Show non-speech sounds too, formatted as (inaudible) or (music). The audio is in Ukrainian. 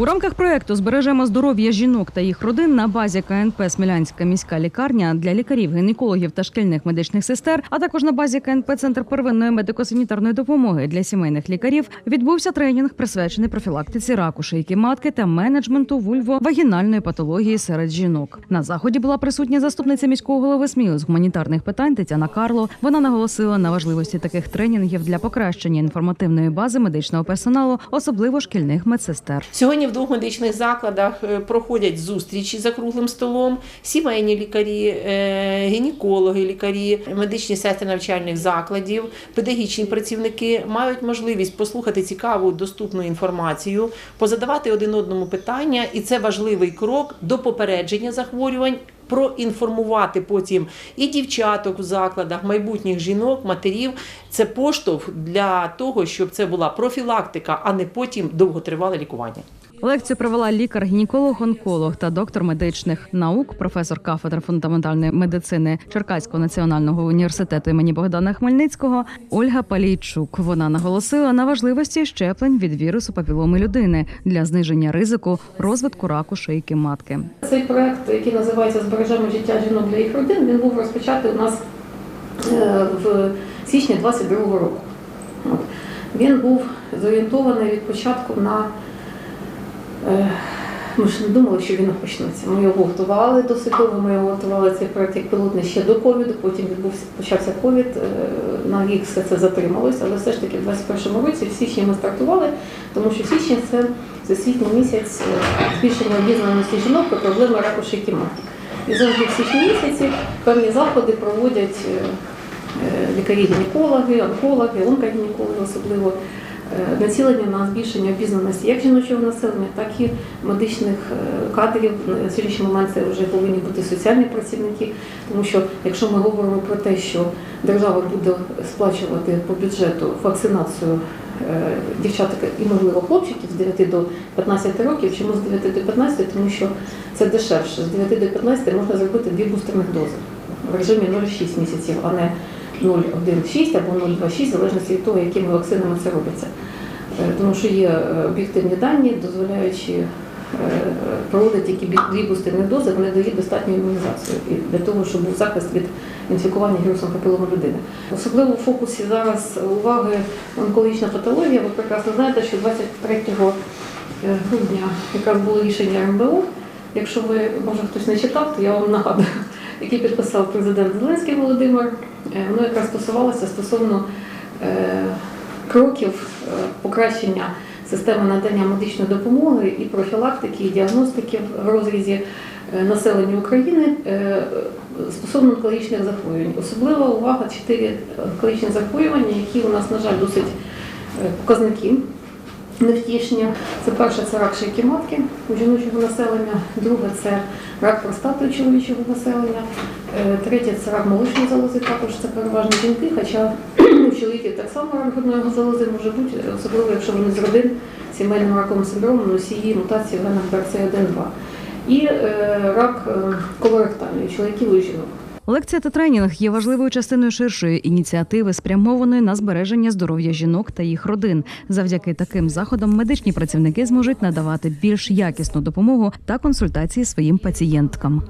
У рамках проекту збережемо здоров'я жінок та їх родин на базі КНП Смілянська міська лікарня для лікарів, гінекологів та шкільних медичних сестер, а також на базі КНП Центр первинної медико-санітарної допомоги для сімейних лікарів відбувся тренінг, присвячений профілактиці раку шийки матки та менеджменту вульво-вагінальної патології серед жінок. На заході була присутня заступниця міського голови СМІЛ з гуманітарних питань Тетяна Карло. Вона наголосила на важливості таких тренінгів для покращення інформативної бази медичного персоналу, особливо шкільних медсестер. Сьогодні в двох медичних закладах е, проходять зустрічі за круглим столом. Сімейні лікарі, е, гінекологи, лікарі, медичні сестри навчальних закладів, педагогічні працівники мають можливість послухати цікаву доступну інформацію, позадавати один одному питання, і це важливий крок до попередження захворювань. Проінформувати потім і дівчаток в закладах, майбутніх жінок, матерів. Це поштовх для того, щоб це була профілактика, а не потім довготривале лікування. Лекцію провела лікар-гінеколог, онколог та доктор медичних наук, професор кафедри фундаментальної медицини Черкаського національного університету імені Богдана Хмельницького Ольга Палійчук. Вона наголосила на важливості щеплень від вірусу папіломи людини для зниження ризику розвитку раку шийки матки. Цей проект, який називається Збережемо життя жінок для їх родин, він був розпочатий у нас е, в січні 22-го року. Він був зорієнтований від початку на. Е, Ми ж не думали, що він почнеться. Ми його готували досвідомо, ми його готували цей проект як пілотний ще до ковіду, потім відбувся почався ковід. е, На рік все це затрималося, але все ж таки в 21-му році, в січні ми стартували, тому що січень це всесвітній місяць е, збільшення обізнаності жінок про проблеми раку шийки матки. І завжди в січні місяці певні заходи проводять лікарі-гінекологи, онкологи, онкогінекологи особливо націлені на збільшення обізнаності як жіночого населення, так і медичних е, кадрів. На сьогоднішній момент це вже повинні бути соціальні працівники, тому що якщо ми говоримо про те, що держава буде сплачувати по бюджету вакцинацію е, дівчаток і можливо хлопчиків з 9 до 15 років, чому з 9 до 15, тому що це дешевше. З 9 до 15 можна зробити дві бустерних дози в режимі 0,6 місяців, а не 0,1,6 або 0,2,6, в залежності від того, якими вакцинами це робиться. Е, Тому що є е, об'єктивні дані, дозволяючи е, проводити тільки дві бустерні дози, вони дають достатню імунізацію для того, щоб був захист від інфікування вірусом папілому людини. Особливо в фокусі зараз уваги онкологічна патологія. Ви прекрасно знаєте, що 23 грудня якраз було рішення РМБО. Якщо ви, може хтось не читав, то я вам нагадую, який підписав президент Зеленський Володимир. Е, Воно якраз стосувалося стосовно е, кроків е, покращення системи надання медичної допомоги і профілактики, і діагностики в розрізі населення України стосовно онкологічних захворювань. Особлива увага чотири онкологічні захворювання, які у нас, на жаль, досить показники невтішні. Це перше це рак шийки матки у жіночого населення, друге це рак простати у чоловічого населення, е, третє це рак молочної залози, також це переважно жінки, хоча (clears throat) у чоловіків так само рак грудної залози може бути, особливо якщо вони з родин сімейним раковим синдромом, носії мутації в генах BRCA1-2. І е, рак е, колоректальний у чоловіків і жінок. Лекція та тренінг є важливою частиною ширшої ініціативи, спрямованої на збереження здоров'я жінок та їх родин. Завдяки таким заходам медичні працівники зможуть надавати більш якісну допомогу та консультації своїм пацієнткам.